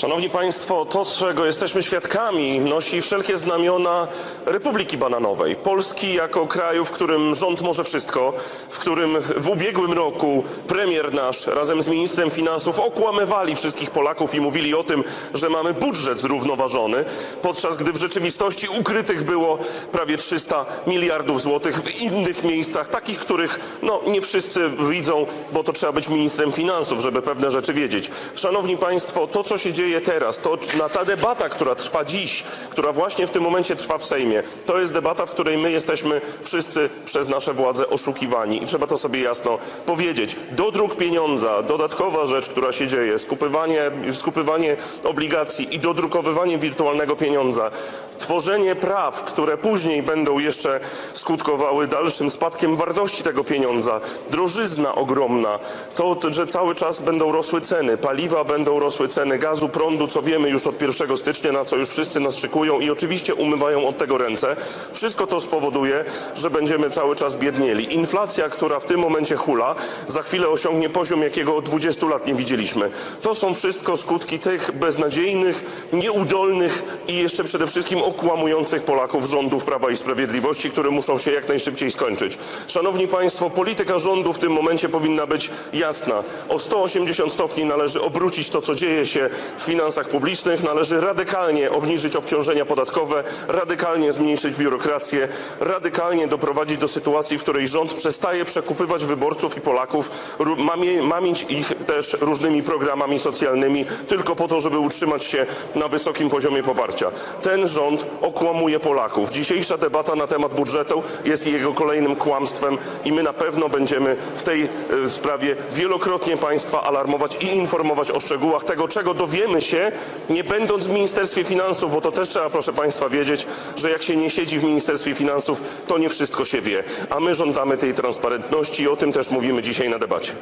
Szanowni Państwo, to, czego jesteśmy świadkami, nosi wszelkie znamiona Republiki Bananowej. Polski jako kraju, w którym rząd może wszystko, w którym w ubiegłym roku premier nasz razem z ministrem finansów okłamywali wszystkich Polaków i mówili o tym, że mamy budżet zrównoważony, podczas gdy w rzeczywistości ukrytych było prawie 300 miliardów złotych w innych miejscach, takich, których no, nie wszyscy widzą, bo to trzeba być ministrem finansów, żeby pewne rzeczy wiedzieć. Szanowni Państwo, to co się dzieje teraz, to na ta debata, która trwa dziś, która właśnie w tym momencie trwa w Sejmie, to jest debata, w której my jesteśmy wszyscy przez nasze władze oszukiwani. I trzeba to sobie jasno powiedzieć. Dodruk pieniądza, dodatkowa rzecz, która się dzieje, skupywanie, skupywanie obligacji i dodrukowywanie wirtualnego pieniądza, tworzenie praw, które później będą jeszcze skutkowały dalszym spadkiem wartości tego pieniądza, drożyzna ogromna, to, że cały czas będą rosły ceny, paliwa będą rosły ceny gazu, prądu, co wiemy już od 1 stycznia, na co już wszyscy nas szykują i oczywiście umywają od tego ręce. Wszystko to spowoduje, że będziemy cały czas biednieli. Inflacja, która w tym momencie hula, za chwilę osiągnie poziom, jakiego od 20 lat nie widzieliśmy. To są wszystko skutki tych beznadziejnych, nieudolnych i jeszcze przede wszystkim okłamujących Polaków rządów Prawa i Sprawiedliwości, które muszą się jak najszybciej skończyć. Szanowni Państwo, polityka rządu w tym momencie powinna być jasna. O 180 stopni należy obrócić to, co dzieje się w finansach publicznych, należy radykalnie obniżyć obciążenia podatkowe, radykalnie zmniejszyć biurokrację, radykalnie doprowadzić do sytuacji, w której rząd przestaje przekupywać wyborców i Polaków, mamić ich też różnymi programami socjalnymi, tylko po to, żeby utrzymać się na wysokim poziomie poparcia. Ten rząd okłamuje Polaków. Dzisiejsza debata na temat budżetu jest jego kolejnym kłamstwem i my na pewno będziemy w tej e, sprawie wielokrotnie Państwa alarmować i informować o szczegółach tego, czego dowiemy się, nie będąc w Ministerstwie Finansów, bo to też trzeba, proszę Państwa, wiedzieć, że jak się nie siedzi w Ministerstwie Finansów, to nie wszystko się wie. A my żądamy tej transparentności i o tym też mówimy dzisiaj na debacie.